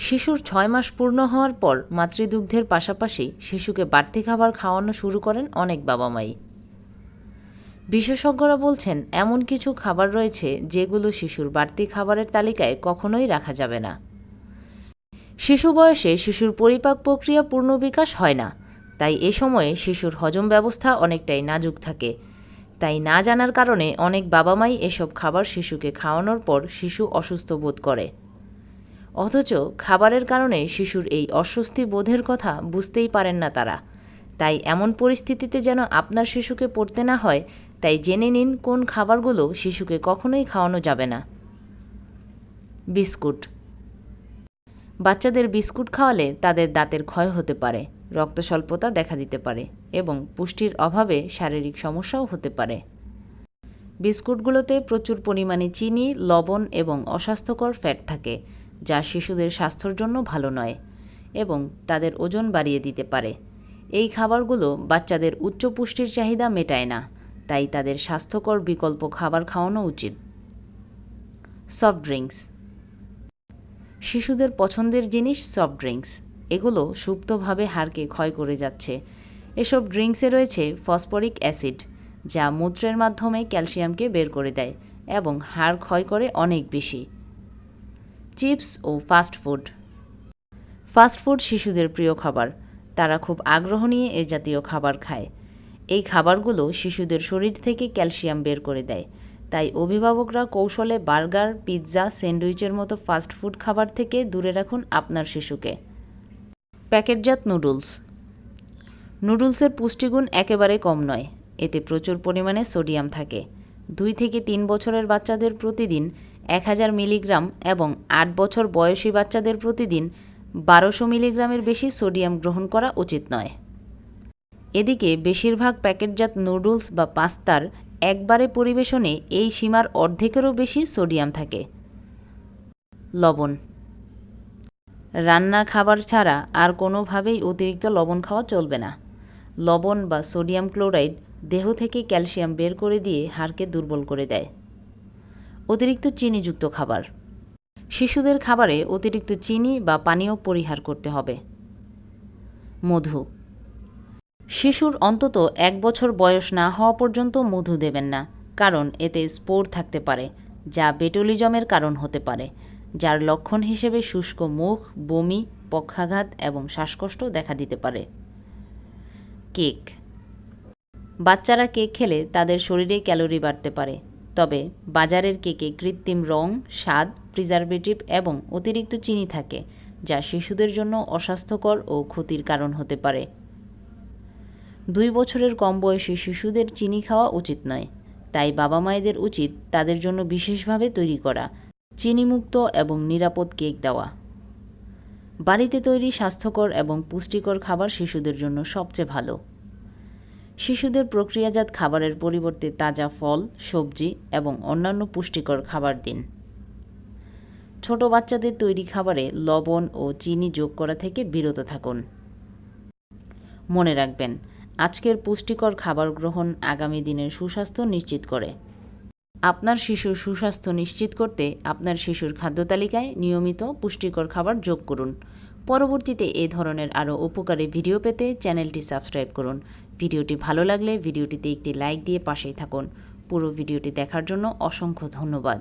শিশুর ছয় মাস পূর্ণ হওয়ার পর মাতৃদুগ্ধের পাশাপাশি শিশুকে বাড়তি খাবার খাওয়ানো শুরু করেন অনেক বাবা মাই বিশেষজ্ঞরা বলছেন, এমন কিছু খাবার রয়েছে যেগুলো শিশুর বাড়তি খাবারের তালিকায় কখনোই রাখা যাবে না। শিশু বয়সে শিশুর পরিপাক প্রক্রিয়া পূর্ণ বিকাশ হয় না। তাই এ সময়ে শিশুর হজম ব্যবস্থা অনেকটাই নাজুক থাকে। তাই না জানার কারণে অনেক বাবা মাই এসব খাবার শিশুকে খাওয়ানোর পর শিশু অসুস্থ বোধ করে। অথচ খাবারের কারণে শিশুর এই অস্বস্তি বোধের কথা বুঝতেই পারেন না তারা। তাই এমন পরিস্থিতিতে যেন আপনার শিশুকে পড়তে না হয়, তাই জেনে নিন কোন খাবারগুলো শিশুকে কখনোই খাওয়ানো যাবে না। বিস্কুট। বাচ্চাদের বিস্কুট খাওয়ালে তাদের দাঁতের ক্ষয় হতে পারে, রক্ত স্বল্পতা দেখা দিতে পারে এবং পুষ্টির অভাবে শারীরিক সমস্যাও হতে পারে। বিস্কুটগুলোতে প্রচুর পরিমাণে চিনি, লবণ এবং অস্বাস্থ্যকর ফ্যাট থাকে যা শিশুদের স্বাস্থ্যর জন্য ভালো নয় এবং তাদের ওজন বাড়িয়ে দিতে পারে। এই খাবারগুলো বাচ্চাদের উচ্চ পুষ্টির চাহিদা মেটায় না, তাই তাদের স্বাস্থ্যকর বিকল্প খাবার খাওয়ানো উচিত। Soft drinks. শিশুদের পছন্দের জিনিস সফট ড্রিঙ্কস। এগুলো সুপ্তভাবে হাড়কে ক্ষয় করে যাচ্ছে। এসব ড্রিঙ্কসে রয়েছে ফসফরিক অ্যাসিড, যা মূত্রের মাধ্যমে ক্যালসিয়ামকে বের করে দেয় এবং হাড় ক্ষয় করে অনেক বেশি। চিপস ও ফাস্ট ফুড। ফাস্ট ফুড শিশুদের প্রিয় খাবার। তারা খুব আগ্রহ নিয়ে এ জাতীয় খাবার খায়। এই খাবারগুলো শিশুদের শরীর থেকে ক্যালসিয়াম বের করে দেয়। তাই অভিভাবকরা কৌশলে বার্গার, পিৎজা, স্যান্ডউইচের মতো ফাস্ট ফুড খাবার থেকে দূরে রাখুন আপনার শিশুকে। প্যাকেটজাত নুডলস। নুডলসের পুষ্টিগুণ একেবারে কম নয়। এতে প্রচুর পরিমাণে সোডিয়াম থাকে। দুই থেকে তিন বছরের বাচ্চাদের প্রতিদিন এক হাজার মিলিগ্রাম এবং আট বছর বয়সী বাচ্চাদের প্রতিদিন বারোশো মিলিগ্রামের বেশি সোডিয়াম গ্রহণ করা উচিত নয়। এদিকে বেশিরভাগ প্যাকেটজাত নুডলস বা পাস্তার একবারে পরিবেশনে এই সীমার অর্ধেকেরও বেশি সোডিয়াম থাকে। লবণ। রান্নার খাবার ছাড়া আর কোনোভাবেই অতিরিক্ত লবণ খাওয়া চলবে না। লবণ বা সোডিয়াম ক্লোরাইড দেহ থেকে ক্যালসিয়াম বের করে দিয়ে হাড়কে দুর্বল করে দেয়। অতিরিক্ত চিনিযুক্ত খাবার। শিশুদের খাবারে অতিরিক্ত চিনি বা পানীয় পরিহার করতে হবে। মধু। শিশুর অন্তত এক বছর বয়স না হওয়া পর্যন্ত মধু দেবেন না, কারণ এতে স্পোর থাকতে পারে, যা বেটুলিজমের কারণ হতে পারে, যার লক্ষণ হিসেবে শুষ্ক মুখ, বমি, পক্ষাঘাত এবং শ্বাসকষ্ট দেখা দিতে পারে। কেক। বাচ্চারা কেক খেলে তাদের শরীরে ক্যালোরি বাড়তে পারে। তবে বাজারের কেকে কৃত্রিম রং, স্বাদ প্রিজারভেটিভ এবং অতিরিক্ত চিনি থাকে, যা শিশুদের জন্য অস্বাস্থ্যকর ও ক্ষতির কারণ হতে পারে। দুই বছরের কম বয়সী শিশুদের চিনি খাওয়া উচিত নয়, তাই বাবা মায়েদের উচিত তাদের জন্য বিশেষভাবে তৈরি করা চিনিমুক্ত এবং নিরাপদ কেক দেওয়া। বাড়িতে তৈরি স্বাস্থ্যকর এবং পুষ্টিকর খাবার শিশুদের জন্য সবচেয়ে ভালো। শিশুদের প্রক্রিয়াজাত খাবারের পরিবর্তে তাজা ফল, সবজি এবং অন্যান্য পুষ্টিকর খাবার দিন। ছোট বাচ্চাদের তৈরি খাবারে লবণ ও চিনি যোগ করা থেকে বিরত থাকুন। মনে রাখবেন, আজকের পুষ্টিকর খাবার গ্রহণ আগামী দিনের সুস্বাস্থ্য নিশ্চিত করে। আপনার শিশুর সুস্বাস্থ্য নিশ্চিত করতে আপনার শিশুর খাদ্য তালিকায় নিয়মিত পুষ্টিকর খাবার যোগ করুন। পরবর্তীতে এ ধরনের আরও উপকারী ভিডিও পেতে চ্যানেলটি সাবস্ক্রাইব করুন। ভিডিওটি ভালো লাগলে ভিডিওটিতে একটি লাইক দিয়ে পাশেই থাকুন। পুরো ভিডিওটি দেখার জন্য অসংখ্য ধন্যবাদ।